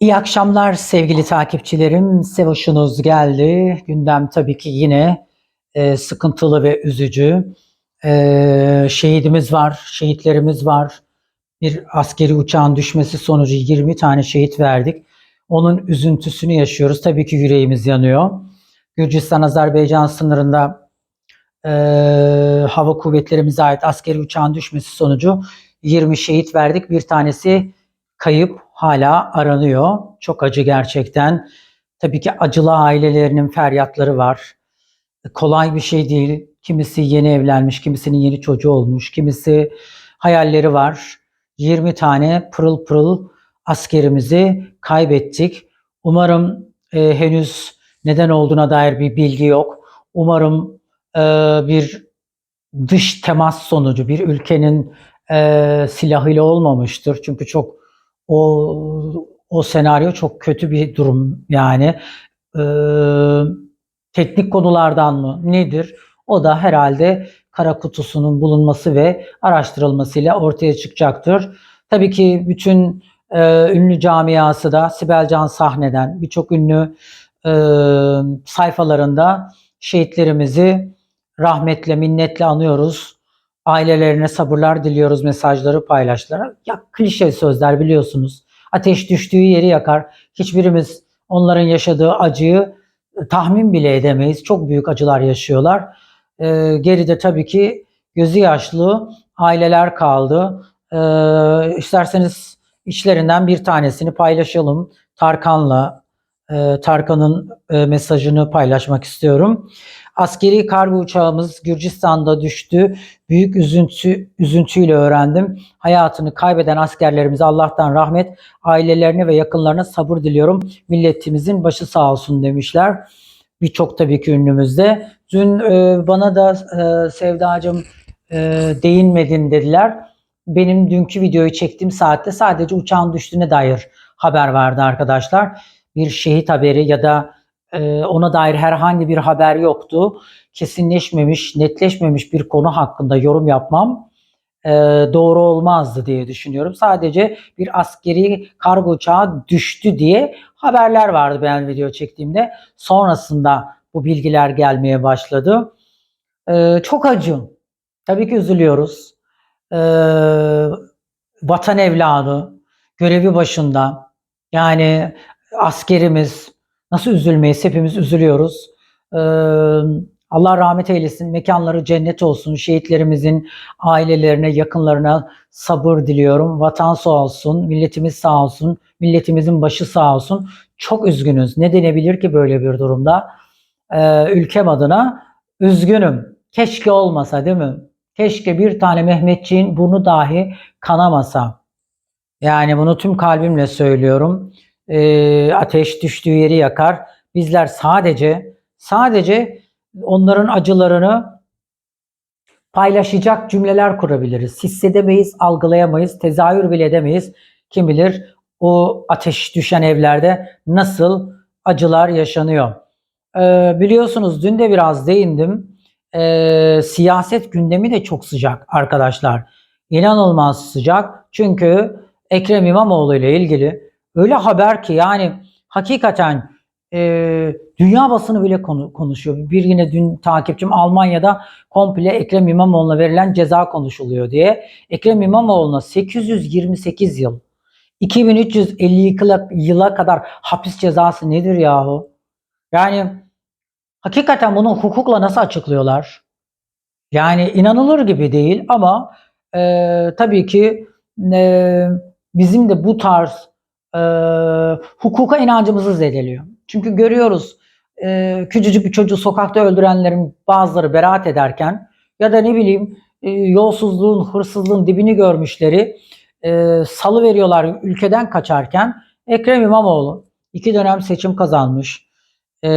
İyi akşamlar sevgili takipçilerim. Sevoş'unuz geldi. Gündem tabii ki yine e, sıkıntılı ve üzücü. E, şehidimiz var, şehitlerimiz var. Bir askeri uçağın düşmesi sonucu 20 tane şehit verdik. Onun üzüntüsünü yaşıyoruz. Tabii ki yüreğimiz yanıyor. Gürcistan-Azerbaycan sınırında e, hava kuvvetlerimize ait askeri uçağın düşmesi sonucu 20 şehit verdik. Bir tanesi kayıp hala aranıyor. Çok acı gerçekten. Tabii ki acılı ailelerinin feryatları var. Kolay bir şey değil. Kimisi yeni evlenmiş, kimisinin yeni çocuğu olmuş, kimisi hayalleri var. 20 tane pırıl pırıl askerimizi kaybettik. Umarım e, henüz neden olduğuna dair bir bilgi yok. Umarım e, bir dış temas sonucu bir ülkenin e, silahıyla olmamıştır. Çünkü çok o o senaryo çok kötü bir durum yani. E, teknik konulardan mı nedir? O da herhalde kara kutusunun bulunması ve araştırılmasıyla ortaya çıkacaktır. Tabii ki bütün e, ünlü camiası da Sibel Can sahneden birçok ünlü e, sayfalarında şehitlerimizi rahmetle, minnetle anıyoruz. Ailelerine sabırlar diliyoruz mesajları paylaştılar. Ya klişe sözler biliyorsunuz. Ateş düştüğü yeri yakar. Hiçbirimiz onların yaşadığı acıyı tahmin bile edemeyiz. Çok büyük acılar yaşıyorlar. Ee, geride tabii ki gözü yaşlı aileler kaldı. Ee, isterseniz içlerinden bir tanesini paylaşalım. Tarkan'la e, Tarkan'ın e, mesajını paylaşmak istiyorum. Askeri kargo uçağımız Gürcistan'da düştü. Büyük üzüntü üzüntüyle öğrendim. Hayatını kaybeden askerlerimize Allah'tan rahmet, ailelerine ve yakınlarına sabır diliyorum. Milletimizin başı sağ olsun demişler. Birçok tabii ki ünlümüzde. Dün e, bana da e, Sevdacığım e, değinmedin dediler. Benim dünkü videoyu çektiğim saatte sadece uçağın düştüğüne dair haber vardı arkadaşlar. Bir şehit haberi ya da ona dair herhangi bir haber yoktu. Kesinleşmemiş, netleşmemiş bir konu hakkında yorum yapmam e, doğru olmazdı diye düşünüyorum. Sadece bir askeri kargo uçağı düştü diye haberler vardı ben video çektiğimde. Sonrasında bu bilgiler gelmeye başladı. E, çok acı. Tabii ki üzülüyoruz. E, vatan evladı, görevi başında. Yani askerimiz, Nasıl üzülmeyiz? Hepimiz üzülüyoruz. Ee, Allah rahmet eylesin, mekanları cennet olsun, şehitlerimizin ailelerine, yakınlarına sabır diliyorum. Vatan sağ olsun, milletimiz sağ olsun, milletimizin başı sağ olsun. Çok üzgünüz. Ne denebilir ki böyle bir durumda? Ee, ülkem adına üzgünüm. Keşke olmasa değil mi? Keşke bir tane Mehmetçiğin burnu dahi kanamasa. Yani bunu tüm kalbimle söylüyorum e, ateş düştüğü yeri yakar. Bizler sadece sadece onların acılarını paylaşacak cümleler kurabiliriz. Hissedemeyiz, algılayamayız, tezahür bile edemeyiz. Kim bilir o ateş düşen evlerde nasıl acılar yaşanıyor. Ee, biliyorsunuz dün de biraz değindim. Ee, siyaset gündemi de çok sıcak arkadaşlar. İnanılmaz sıcak. Çünkü Ekrem İmamoğlu ile ilgili öyle haber ki yani hakikaten e, dünya basını bile konu, konuşuyor. Bir yine dün takipçim Almanya'da komple Ekrem İmamoğlu'na verilen ceza konuşuluyor diye. Ekrem İmamoğlu'na 828 yıl 2352 yıla kadar hapis cezası nedir yahu? Yani hakikaten bunu hukukla nasıl açıklıyorlar? Yani inanılır gibi değil ama e, tabii ki e, bizim de bu tarz e, hukuka inancımızı zedeliyor. Çünkü görüyoruz e, küçücük bir çocuğu sokakta öldürenlerin bazıları beraat ederken ya da ne bileyim e, yolsuzluğun, hırsızlığın dibini görmüşleri e, salı veriyorlar ülkeden kaçarken Ekrem İmamoğlu iki dönem seçim kazanmış. E,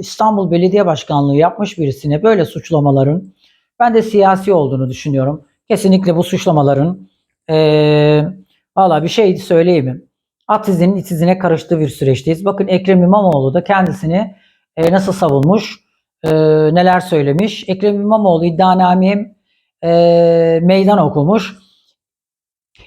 İstanbul Belediye Başkanlığı yapmış birisine böyle suçlamaların ben de siyasi olduğunu düşünüyorum. Kesinlikle bu suçlamaların e, Valla bir şey söyleyeyim? At izinin it izine karıştığı bir süreçteyiz. Bakın Ekrem İmamoğlu da kendisini e, nasıl savunmuş, e, neler söylemiş. Ekrem İmamoğlu iddianameye e, meydan okumuş.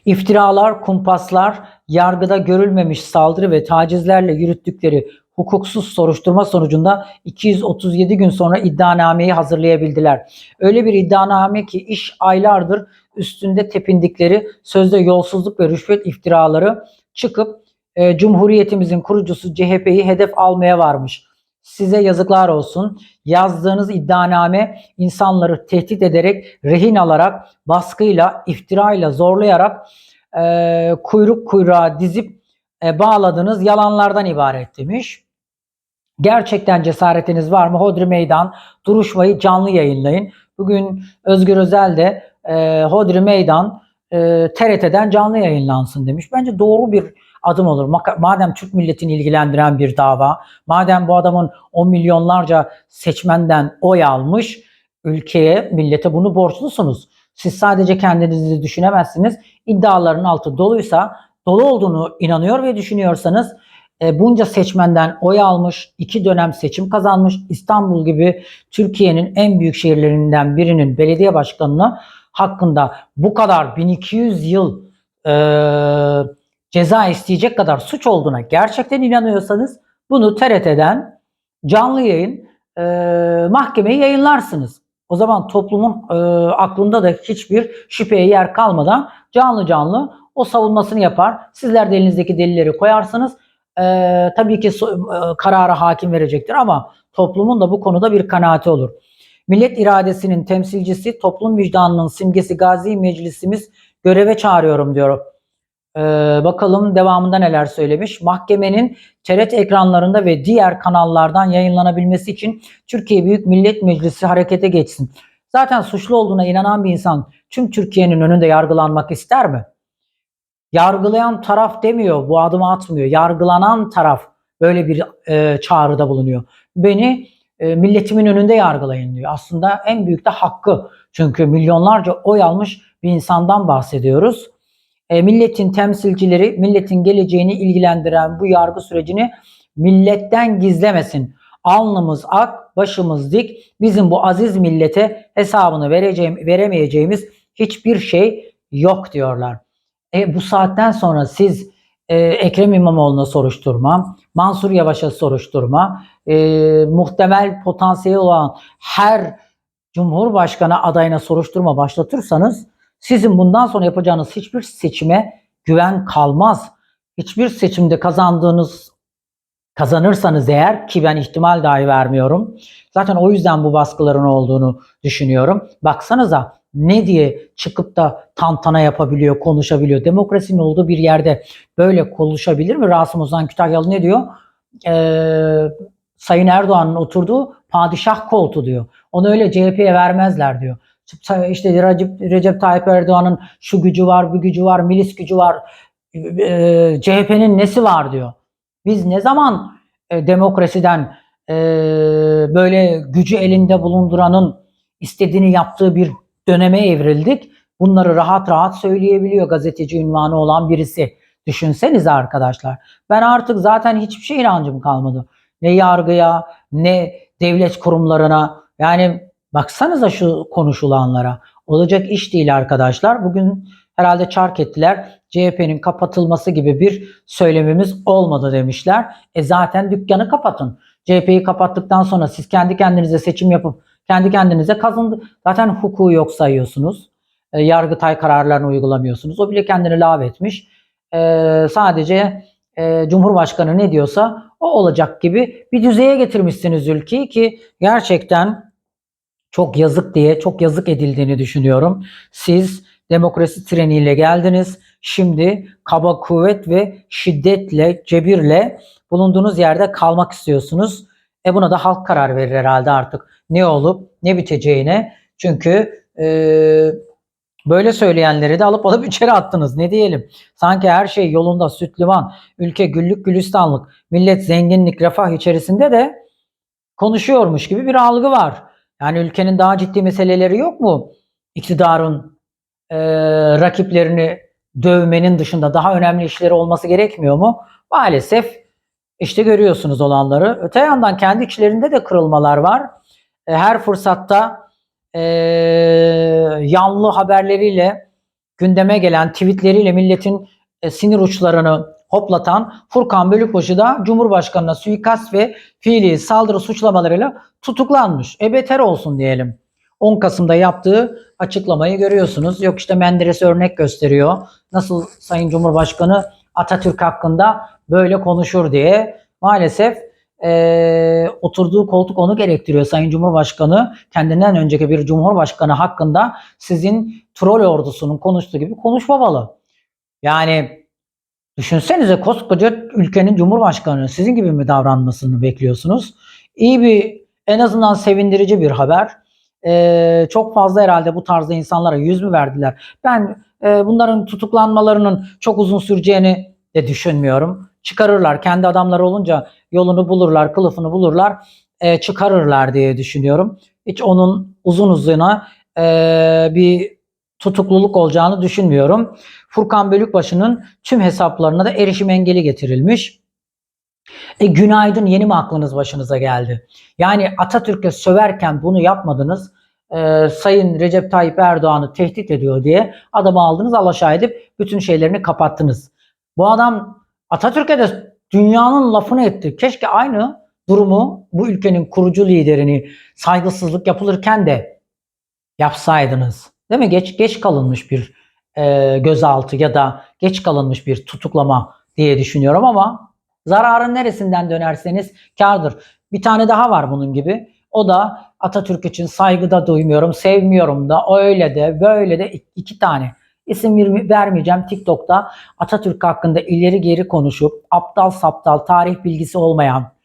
İftiralar, kumpaslar, yargıda görülmemiş saldırı ve tacizlerle yürüttükleri hukuksuz soruşturma sonucunda 237 gün sonra iddianameyi hazırlayabildiler. Öyle bir iddianame ki iş aylardır üstünde tepindikleri sözde yolsuzluk ve rüşvet iftiraları çıkıp e, Cumhuriyetimizin kurucusu CHP'yi hedef almaya varmış. Size yazıklar olsun. Yazdığınız iddianame insanları tehdit ederek, rehin alarak, baskıyla, iftirayla, zorlayarak e, kuyruk kuyruğa dizip e, bağladığınız yalanlardan ibaret demiş. Gerçekten cesaretiniz var mı? Hodri Meydan duruşmayı canlı yayınlayın. Bugün Özgür Özel de e, Hodri Meydan e, TRT'den canlı yayınlansın demiş. Bence doğru bir adım olur. Madem Türk milletini ilgilendiren bir dava, madem bu adamın 10 milyonlarca seçmenden oy almış, ülkeye, millete bunu borçlusunuz. Siz sadece kendinizi düşünemezsiniz. İddiaların altı doluysa, dolu olduğunu inanıyor ve düşünüyorsanız e, bunca seçmenden oy almış, iki dönem seçim kazanmış, İstanbul gibi Türkiye'nin en büyük şehirlerinden birinin belediye başkanına hakkında bu kadar 1200 yıl e, ceza isteyecek kadar suç olduğuna gerçekten inanıyorsanız bunu TRT'den canlı yayın e, mahkemeye yayınlarsınız. O zaman toplumun e, aklında da hiçbir şüpheye yer kalmadan canlı canlı o savunmasını yapar. Sizler de elinizdeki delilleri koyarsınız. E, tabii ki so- e, karara hakim verecektir ama toplumun da bu konuda bir kanaati olur. Millet iradesinin temsilcisi, toplum vicdanının simgesi Gazi Meclisimiz göreve çağırıyorum diyor. Ee, bakalım devamında neler söylemiş. Mahkemenin TRT ekranlarında ve diğer kanallardan yayınlanabilmesi için Türkiye Büyük Millet Meclisi harekete geçsin. Zaten suçlu olduğuna inanan bir insan tüm Türkiye'nin önünde yargılanmak ister mi? Yargılayan taraf demiyor, bu adımı atmıyor. Yargılanan taraf böyle bir e, çağrıda bulunuyor. Beni e, milletimin önünde yargılayın diyor. Aslında en büyük de hakkı. Çünkü milyonlarca oy almış bir insandan bahsediyoruz. E, milletin temsilcileri, milletin geleceğini ilgilendiren bu yargı sürecini milletten gizlemesin. Alnımız ak, başımız dik. Bizim bu aziz millete hesabını vereceğim, veremeyeceğimiz hiçbir şey yok diyorlar. E, bu saatten sonra siz e, Ekrem İmamoğlu'na soruşturma, Mansur Yavaş'a soruşturma, e, muhtemel potansiyeli olan her Cumhurbaşkanı adayına soruşturma başlatırsanız sizin bundan sonra yapacağınız hiçbir seçime güven kalmaz. Hiçbir seçimde kazandığınız kazanırsanız eğer ki ben ihtimal dahi vermiyorum. Zaten o yüzden bu baskıların olduğunu düşünüyorum. Baksanıza ne diye çıkıp da tantana yapabiliyor, konuşabiliyor. Demokrasinin olduğu bir yerde böyle konuşabilir mi? Rasım Ozan Kütahyalı ne diyor? Ee, Sayın Erdoğan'ın oturduğu padişah koltuğu diyor. Onu öyle CHP'ye vermezler diyor. İşte Recep, Recep Tayyip Erdoğan'ın şu gücü var, bu gücü var, milis gücü var. Ee, CHP'nin nesi var diyor. Biz ne zaman e, demokrasiden e, böyle gücü elinde bulunduranın istediğini yaptığı bir döneme evrildik. Bunları rahat rahat söyleyebiliyor gazeteci ünvanı olan birisi. Düşünsenize arkadaşlar. Ben artık zaten hiçbir şey inancım kalmadı. Ne yargıya, ne devlet kurumlarına. Yani baksanıza şu konuşulanlara. Olacak iş değil arkadaşlar. Bugün herhalde çark ettiler. CHP'nin kapatılması gibi bir söylemimiz olmadı demişler. E zaten dükkanı kapatın. CHP'yi kapattıktan sonra siz kendi kendinize seçim yapıp kendi kendinize kazandı. Zaten hukuku yok sayıyorsunuz. E, Yargıtay kararlarını uygulamıyorsunuz. O bile kendini lav etmiş. E, sadece e, Cumhurbaşkanı ne diyorsa o olacak gibi bir düzeye getirmişsiniz ülkeyi ki gerçekten çok yazık diye, çok yazık edildiğini düşünüyorum. Siz demokrasi treniyle geldiniz. Şimdi kaba kuvvet ve şiddetle, cebirle bulunduğunuz yerde kalmak istiyorsunuz. E buna da halk karar verir herhalde artık ne olup ne biteceğine. Çünkü e, böyle söyleyenleri de alıp alıp içeri attınız. Ne diyelim? Sanki her şey yolunda, süt liman, ülke güllük gülistanlık, millet zenginlik, refah içerisinde de konuşuyormuş gibi bir algı var. Yani ülkenin daha ciddi meseleleri yok mu? İktidarın e, rakiplerini dövmenin dışında daha önemli işleri olması gerekmiyor mu? Maalesef işte görüyorsunuz olanları. Öte yandan kendi içlerinde de kırılmalar var. E, her fırsatta e, yanlı haberleriyle gündeme gelen tweetleriyle milletin e, sinir uçlarını hoplatan Furkan Bölükbaşı da Cumhurbaşkanı'na suikast ve fiili saldırı suçlamalarıyla tutuklanmış. E beter olsun diyelim. 10 Kasım'da yaptığı açıklamayı görüyorsunuz. Yok işte Menderes örnek gösteriyor. Nasıl Sayın Cumhurbaşkanı Atatürk hakkında böyle konuşur diye. Maalesef eee, oturduğu koltuk onu gerektiriyor. Sayın Cumhurbaşkanı kendinden önceki bir Cumhurbaşkanı hakkında sizin troll ordusunun konuştuğu gibi konuşmamalı. Yani düşünsenize koskoca ülkenin Cumhurbaşkanı sizin gibi mi davranmasını bekliyorsunuz? İyi bir en azından sevindirici bir haber. Ee, çok fazla herhalde bu tarzda insanlara yüz mü verdiler? Ben e, bunların tutuklanmalarının çok uzun süreceğini de düşünmüyorum. Çıkarırlar. Kendi adamları olunca yolunu bulurlar, kılıfını bulurlar, e, çıkarırlar diye düşünüyorum. Hiç onun uzun uzuna e, bir tutukluluk olacağını düşünmüyorum. Furkan Bölükbaşı'nın tüm hesaplarına da erişim engeli getirilmiş. E günaydın yeni mi aklınız başınıza geldi? Yani Atatürk'e söverken bunu yapmadınız. E, Sayın Recep Tayyip Erdoğan'ı tehdit ediyor diye adamı aldınız alaşağı edip bütün şeylerini kapattınız. Bu adam Atatürk'e de dünyanın lafını etti. Keşke aynı durumu bu ülkenin kurucu liderini saygısızlık yapılırken de yapsaydınız. Değil mi? Geç geç kalınmış bir e, gözaltı ya da geç kalınmış bir tutuklama diye düşünüyorum ama zararın neresinden dönerseniz kardır. Bir tane daha var bunun gibi. O da Atatürk için saygıda duymuyorum, sevmiyorum da öyle de böyle de iki tane. İsim ver- vermeyeceğim TikTok'ta Atatürk hakkında ileri geri konuşup aptal saptal tarih bilgisi olmayan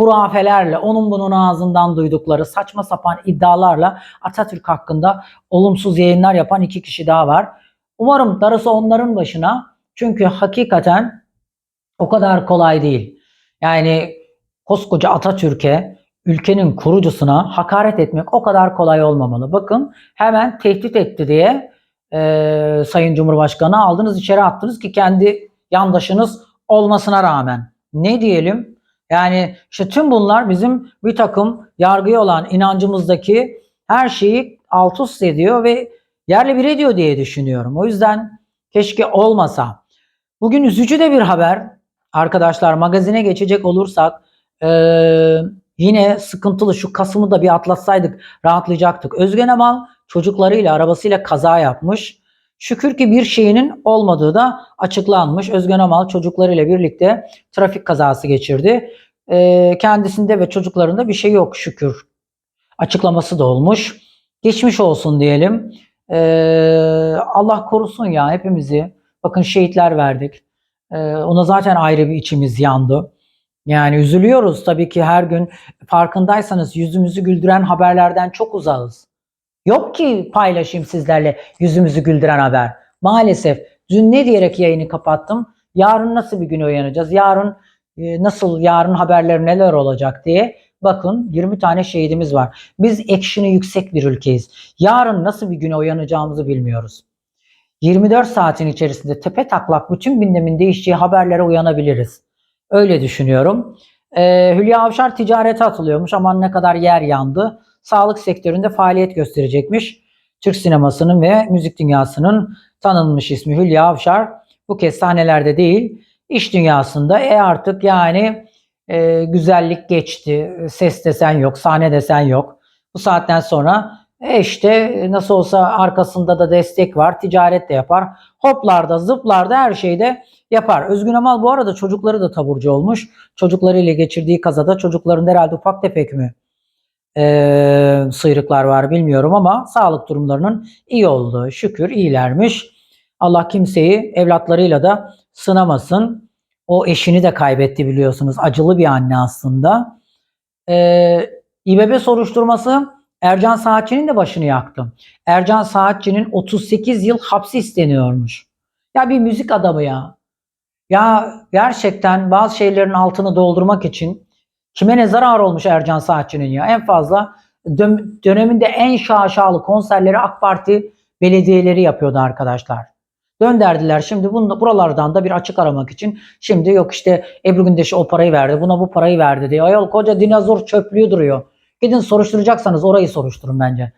hurafelerle onun bunun ağzından duydukları saçma sapan iddialarla Atatürk hakkında olumsuz yayınlar yapan iki kişi daha var. Umarım darısı onların başına. Çünkü hakikaten o kadar kolay değil. Yani koskoca Atatürk'e, ülkenin kurucusuna hakaret etmek o kadar kolay olmamalı. Bakın hemen tehdit etti diye e, Sayın Cumhurbaşkanı aldınız içeri attınız ki kendi yandaşınız olmasına rağmen. Ne diyelim? Yani işte tüm bunlar bizim bir takım yargıya olan inancımızdaki her şeyi alt üst ediyor ve yerle bir ediyor diye düşünüyorum. O yüzden keşke olmasa. Bugün üzücü de bir haber. Arkadaşlar magazine geçecek olursak eee, yine sıkıntılı şu Kasım'ı da bir atlatsaydık rahatlayacaktık. Özgen Amal çocuklarıyla arabasıyla kaza yapmış. Şükür ki bir şeyinin olmadığı da açıklanmış. Özgen Amal çocuklarıyla birlikte trafik kazası geçirdi. Eee, kendisinde ve çocuklarında bir şey yok şükür. Açıklaması da olmuş. Geçmiş olsun diyelim. Eee, Allah korusun ya hepimizi. Bakın şehitler verdik. Ee, ona zaten ayrı bir içimiz yandı. Yani üzülüyoruz tabii ki her gün farkındaysanız yüzümüzü güldüren haberlerden çok uzağız. Yok ki paylaşayım sizlerle yüzümüzü güldüren haber. Maalesef dün ne diyerek yayını kapattım? Yarın nasıl bir güne uyanacağız? Yarın e, nasıl yarın haberler neler olacak diye bakın 20 tane şehidimiz var. Biz ekşini yüksek bir ülkeyiz. Yarın nasıl bir güne uyanacağımızı bilmiyoruz. 24 saatin içerisinde tepe taklak bütün gündemin değişeceği haberlere uyanabiliriz. Öyle düşünüyorum. Ee, Hülya Avşar ticarete atılıyormuş. Aman ne kadar yer yandı. Sağlık sektöründe faaliyet gösterecekmiş. Türk sinemasının ve müzik dünyasının tanınmış ismi Hülya Avşar. Bu kez sahnelerde değil, iş dünyasında. E artık yani e, güzellik geçti. Ses desen yok, sahne desen yok. Bu saatten sonra e işte nasıl olsa arkasında da destek var. Ticaret de yapar. Hoplarda, zıplarda her şeyde yapar. Özgün Amal bu arada çocukları da taburcu olmuş. Çocuklarıyla geçirdiği kazada çocukların herhalde ufak tefek mi e, sıyrıklar var bilmiyorum ama sağlık durumlarının iyi olduğu şükür iyilermiş. Allah kimseyi evlatlarıyla da sınamasın. O eşini de kaybetti biliyorsunuz. Acılı bir anne aslında. E, İBB soruşturması Ercan Saatçı'nın da başını yaktı. Ercan Saatçı'nın 38 yıl hapsi isteniyormuş. Ya bir müzik adamı ya. Ya gerçekten bazı şeylerin altını doldurmak için kime ne zarar olmuş Ercan Saatçı'nın ya. En fazla dön- döneminde en şaşalı konserleri AK Parti belediyeleri yapıyordu arkadaşlar. Dönderdiler şimdi bunu, buralardan da bir açık aramak için. Şimdi yok işte Ebru Gündeş'e o parayı verdi, buna bu parayı verdi diye. Ayol koca dinozor çöplüğü duruyor. Gidin soruşturacaksanız orayı soruşturun bence.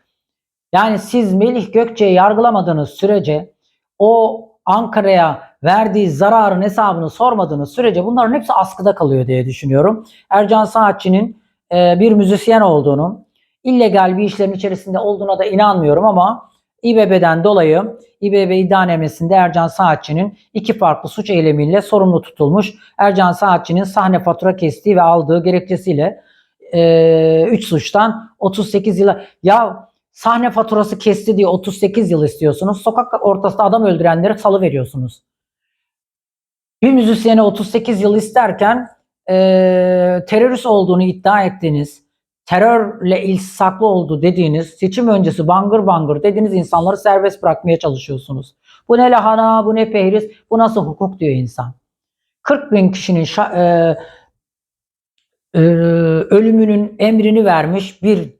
Yani siz Melih Gökçe'yi yargılamadığınız sürece o Ankara'ya verdiği zararın hesabını sormadığınız sürece bunların hepsi askıda kalıyor diye düşünüyorum. Ercan Saatçı'nın e, bir müzisyen olduğunu, illegal bir işlerin içerisinde olduğuna da inanmıyorum ama İBB'den dolayı İBB iddianamesinde Ercan Saatçı'nın iki farklı suç eylemiyle sorumlu tutulmuş. Ercan Saatçı'nın sahne fatura kestiği ve aldığı gerekçesiyle 3 suçtan 38 yıla ya sahne faturası kesti diye 38 yıl istiyorsunuz. Sokak ortasında adam öldürenleri salı veriyorsunuz. Bir müzisyene 38 yıl isterken e, terörist olduğunu iddia ettiğiniz, terörle iltisaklı oldu dediğiniz, seçim öncesi bangır bangır dediğiniz insanları serbest bırakmaya çalışıyorsunuz. Bu ne lahana, bu ne pehriz, bu nasıl hukuk diyor insan. 40 bin kişinin şa- e, e, ölümünün emrini vermiş bir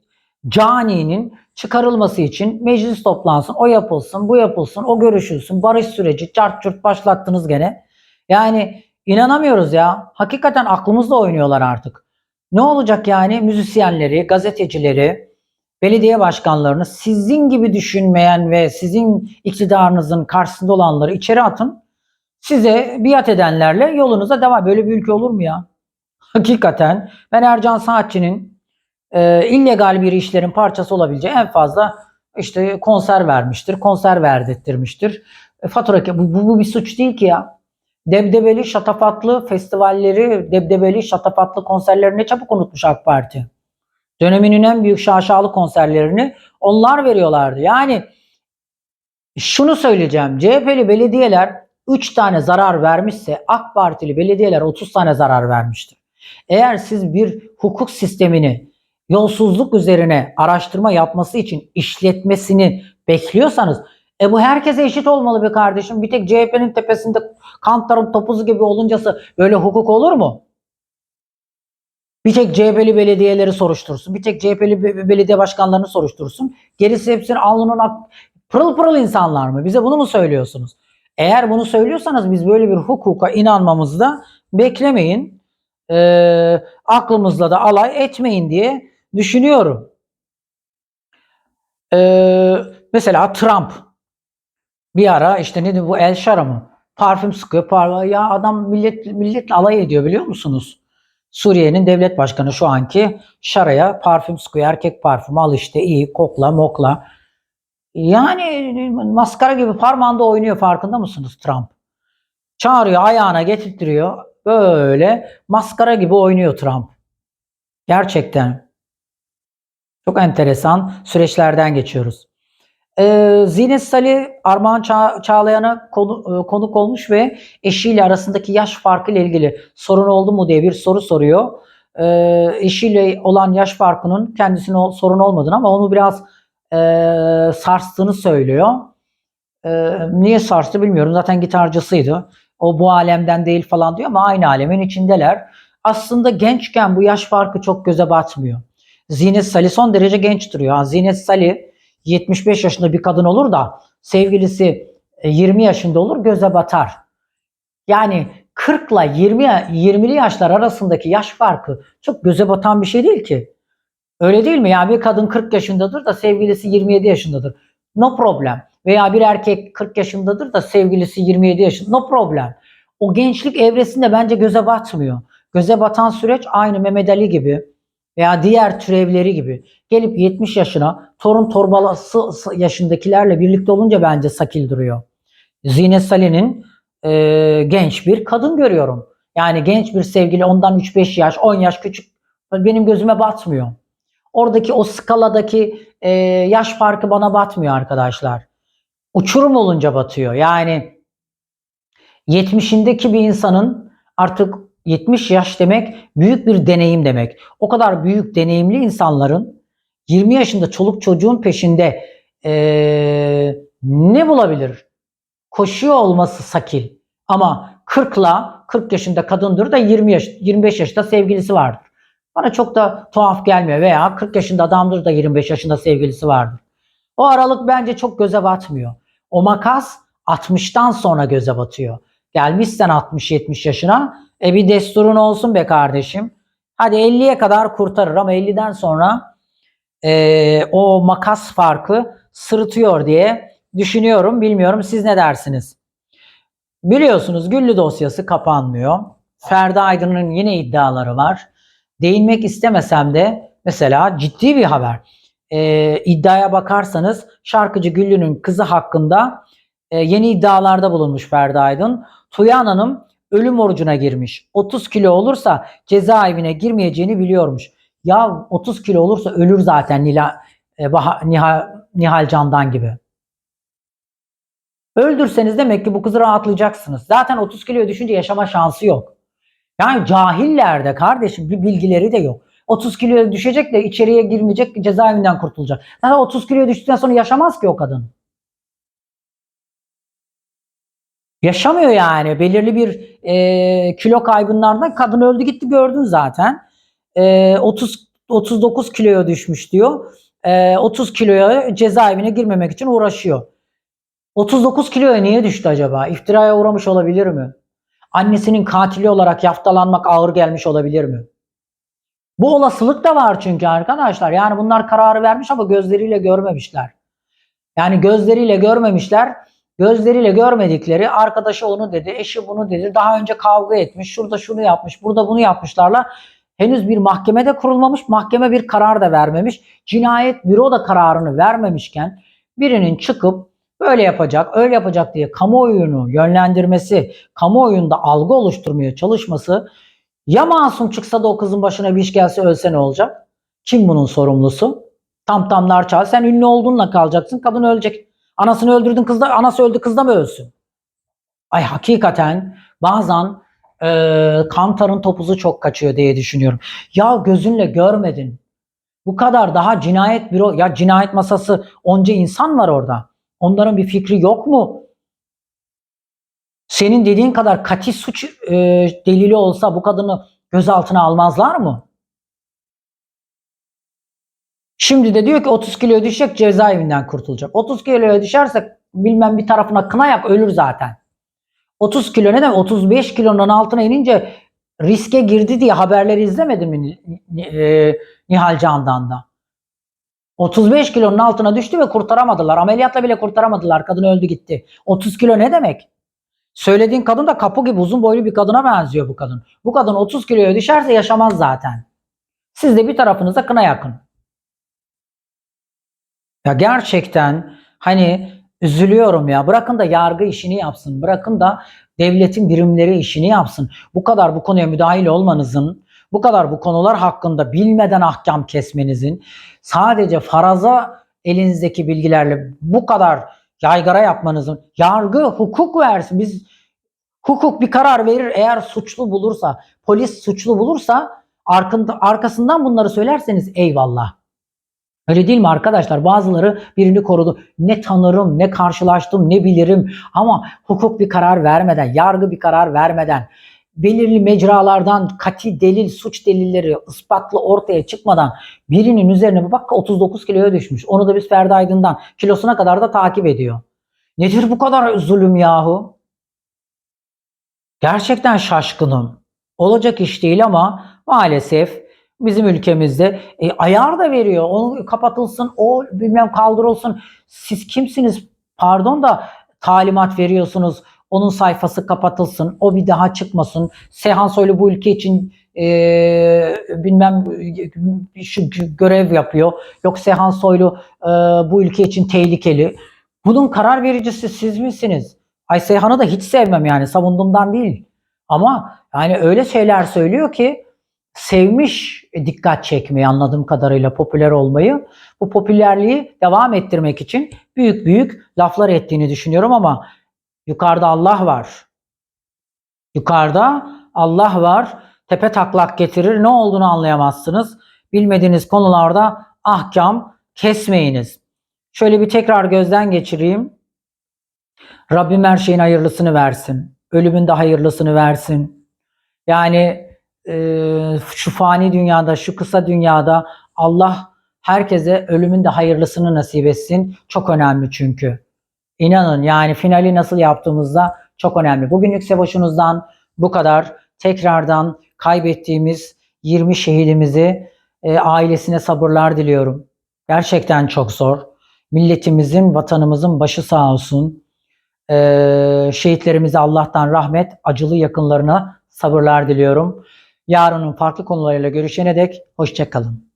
caninin çıkarılması için meclis toplansın, o yapılsın, bu yapılsın, o görüşülsün, barış süreci, çart çurt başlattınız gene. Yani inanamıyoruz ya. Hakikaten aklımızla oynuyorlar artık. Ne olacak yani müzisyenleri, gazetecileri, belediye başkanlarını sizin gibi düşünmeyen ve sizin iktidarınızın karşısında olanları içeri atın. Size biat edenlerle yolunuza devam. Böyle bir ülke olur mu ya? Hakikaten ben Ercan Saatçı'nın e, illegal bir işlerin parçası olabileceği en fazla işte konser vermiştir, konser verdirttirmiştir. E, fatura bu, bu, bu bir suç değil ki ya. Debdebeli, şatafatlı festivalleri, debdebeli, şatafatlı konserlerini çabuk unutmuş AK Parti. Döneminin en büyük şaşalı konserlerini onlar veriyorlardı. Yani şunu söyleyeceğim. CHP'li belediyeler 3 tane zarar vermişse AK Partili belediyeler 30 tane zarar vermiştir. Eğer siz bir hukuk sistemini yolsuzluk üzerine araştırma yapması için işletmesini bekliyorsanız e bu herkese eşit olmalı be kardeşim. Bir tek CHP'nin tepesinde kantarın topuzu gibi oluncası böyle hukuk olur mu? Bir tek CHP'li belediyeleri soruştursun. Bir tek CHP'li be- belediye başkanlarını soruştursun. Gerisi hepsinin alnının pırıl pırıl insanlar mı? Bize bunu mu söylüyorsunuz? Eğer bunu söylüyorsanız biz böyle bir hukuka inanmamızı da beklemeyin. Ee, aklımızla da alay etmeyin diye düşünüyorum. Ee, mesela Trump bir ara işte ne bu El Şara mı? Parfüm sıkıyor. Par ya adam millet milletle alay ediyor biliyor musunuz? Suriye'nin devlet başkanı şu anki Şara'ya parfüm sıkıyor. Erkek parfümü al işte iyi kokla mokla. Yani maskara gibi parmağında oynuyor farkında mısınız Trump? Çağırıyor ayağına getirtiyor. Böyle maskara gibi oynuyor Trump. Gerçekten. Çok enteresan süreçlerden geçiyoruz. Ee, Zinet Salih Armağan Ça- Çağlayan'a konu, e, konuk olmuş ve eşiyle arasındaki yaş farkı ile ilgili sorun oldu mu diye bir soru soruyor. Ee, eşiyle olan yaş farkının kendisine o- sorun olmadığını ama onu biraz e, sarstığını söylüyor. Ee, niye sarstı bilmiyorum. Zaten gitarcısıydı. O bu alemden değil falan diyor ama aynı alemin içindeler. Aslında gençken bu yaş farkı çok göze batmıyor. Zinet Salih son derece genç duruyor. Ha, Salih 75 yaşında bir kadın olur da sevgilisi e, 20 yaşında olur göze batar. Yani 40 ile 20 20'li yaşlar arasındaki yaş farkı çok göze batan bir şey değil ki. Öyle değil mi? Yani bir kadın 40 yaşındadır da sevgilisi 27 yaşındadır. No problem. Veya bir erkek 40 yaşındadır da sevgilisi 27 yaşında. No problem. O gençlik evresinde bence göze batmıyor. Göze batan süreç aynı Mehmet Ali gibi veya diğer türevleri gibi gelip 70 yaşına torun torbalası yaşındakilerle birlikte olunca bence sakil duruyor. Zinet Salih'in e, genç bir kadın görüyorum. Yani genç bir sevgili ondan 3-5 yaş, 10 yaş küçük benim gözüme batmıyor. Oradaki o skaladaki e, yaş farkı bana batmıyor arkadaşlar. Uçurum olunca batıyor. Yani 70'indeki bir insanın artık 70 yaş demek büyük bir deneyim demek. O kadar büyük deneyimli insanların 20 yaşında çoluk çocuğun peşinde eee, ne bulabilir? Koşuyor olması sakil. Ama 40'la 40 yaşında kadındır da 20 yaş 25 yaşında sevgilisi vardır. Bana çok da tuhaf gelmiyor veya 40 yaşında adamdır da 25 yaşında sevgilisi vardır. O aralık bence çok göze batmıyor. O makas 60'tan sonra göze batıyor. Gelmişsen 60-70 yaşına e bir desturun olsun be kardeşim. Hadi 50'ye kadar kurtarır ama 50'den sonra e, o makas farkı sırıtıyor diye düşünüyorum. Bilmiyorum siz ne dersiniz? Biliyorsunuz Güllü dosyası kapanmıyor. Ferdi Aydın'ın yine iddiaları var. Değinmek istemesem de mesela ciddi bir haber. Ee, iddiaya bakarsanız şarkıcı Güllü'nün kızı hakkında e, yeni iddialarda bulunmuş Ferdi Aydın. Tuyan Hanım ölüm orucuna girmiş. 30 kilo olursa cezaevine girmeyeceğini biliyormuş. Ya 30 kilo olursa ölür zaten Nila, e, Baha- Nihal, Nihal Candan gibi. Öldürseniz demek ki bu kızı rahatlayacaksınız. Zaten 30 kiloya düşünce yaşama şansı yok. Yani cahiller de kardeşim bir bilgileri de yok. 30 kiloya düşecek de içeriye girmeyecek cezaevinden kurtulacak. Zaten 30 kiloya düştükten sonra yaşamaz ki o kadın. Yaşamıyor yani. Belirli bir e, kilo kaybından kadın öldü gitti gördün zaten. E, 30 39 kiloya düşmüş diyor. E, 30 kiloya cezaevine girmemek için uğraşıyor. 39 kiloya niye düştü acaba? İftiraya uğramış olabilir mi? Annesinin katili olarak yaftalanmak ağır gelmiş olabilir mi? Bu olasılık da var çünkü arkadaşlar. Yani bunlar kararı vermiş ama gözleriyle görmemişler. Yani gözleriyle görmemişler. Gözleriyle görmedikleri arkadaşı onu dedi, eşi bunu dedi. Daha önce kavga etmiş, şurada şunu yapmış, burada bunu yapmışlarla henüz bir mahkemede kurulmamış, mahkeme bir karar da vermemiş. Cinayet büro da kararını vermemişken birinin çıkıp böyle yapacak, öyle yapacak diye kamuoyunu yönlendirmesi, kamuoyunda algı oluşturmaya çalışması ya masum çıksa da o kızın başına bir iş gelse ölse ne olacak? Kim bunun sorumlusu? Tam tamlar çal. Sen ünlü olduğunla kalacaksın. Kadın ölecek. Anasını öldürdün kız da anası öldü kız da mı ölsün? Ay hakikaten bazen e, kantarın topuzu çok kaçıyor diye düşünüyorum. Ya gözünle görmedin. Bu kadar daha cinayet büro ya cinayet masası onca insan var orada. Onların bir fikri yok mu? Senin dediğin kadar kati suç e, delili olsa bu kadını gözaltına almazlar mı? Şimdi de diyor ki 30 kiloya düşecek cezaevinden kurtulacak. 30 kiloya düşerse bilmem bir tarafına kına yak ölür zaten. 30 kilo ne demek? 35 kilonun altına inince riske girdi diye haberleri izlemedin mi e, Nihal Can'dan da? 35 kilonun altına düştü ve kurtaramadılar. Ameliyatla bile kurtaramadılar. Kadın öldü gitti. 30 kilo ne demek? Söylediğin kadın da kapı gibi uzun boylu bir kadına benziyor bu kadın. Bu kadın 30 kiloya düşerse yaşamaz zaten. Siz de bir tarafınıza kına yakın. Ya gerçekten hani üzülüyorum ya. Bırakın da yargı işini yapsın. Bırakın da devletin birimleri işini yapsın. Bu kadar bu konuya müdahil olmanızın, bu kadar bu konular hakkında bilmeden ahkam kesmenizin, sadece faraza elinizdeki bilgilerle bu kadar yaygara yapmanızın, yargı hukuk versin. Biz hukuk bir karar verir eğer suçlu bulursa, polis suçlu bulursa arkında, arkasından bunları söylerseniz eyvallah. Öyle değil mi arkadaşlar? Bazıları birini korudu. Ne tanırım, ne karşılaştım, ne bilirim. Ama hukuk bir karar vermeden, yargı bir karar vermeden, belirli mecralardan kati delil, suç delilleri ispatlı ortaya çıkmadan birinin üzerine bak 39 kiloya düşmüş. Onu da biz Ferdi Aydın'dan kilosuna kadar da takip ediyor. Nedir bu kadar zulüm yahu? Gerçekten şaşkınım. Olacak iş değil ama maalesef bizim ülkemizde e, ayar da veriyor. Onu kapatılsın, o bilmem kaldırılsın. Siz kimsiniz? Pardon da talimat veriyorsunuz. Onun sayfası kapatılsın, o bir daha çıkmasın. Seyhan Soylu bu ülke için e, bilmem şu görev yapıyor. Yok Seyhan Soylu e, bu ülke için tehlikeli. Bunun karar vericisi siz misiniz? Ay Seyhan'ı da hiç sevmem yani savunduğumdan değil. Ama yani öyle şeyler söylüyor ki sevmiş dikkat çekmeyi anladığım kadarıyla popüler olmayı. Bu popülerliği devam ettirmek için büyük büyük laflar ettiğini düşünüyorum ama yukarıda Allah var. Yukarıda Allah var. Tepe taklak getirir. Ne olduğunu anlayamazsınız. Bilmediğiniz konularda ahkam kesmeyiniz. Şöyle bir tekrar gözden geçireyim. Rabbim her şeyin hayırlısını versin. Ölümün de hayırlısını versin. Yani e, şu fani dünyada, şu kısa dünyada Allah herkese ölümün de hayırlısını nasip etsin. Çok önemli çünkü. İnanın yani finali nasıl yaptığımızda çok önemli. Bugünlük Sevoş'unuzdan bu kadar. Tekrardan kaybettiğimiz 20 şehidimizi e, ailesine sabırlar diliyorum. Gerçekten çok zor. Milletimizin, vatanımızın başı sağ olsun. Ee, şehitlerimize Allah'tan rahmet, acılı yakınlarına sabırlar diliyorum. Yarının farklı konularıyla görüşene dek hoşçakalın.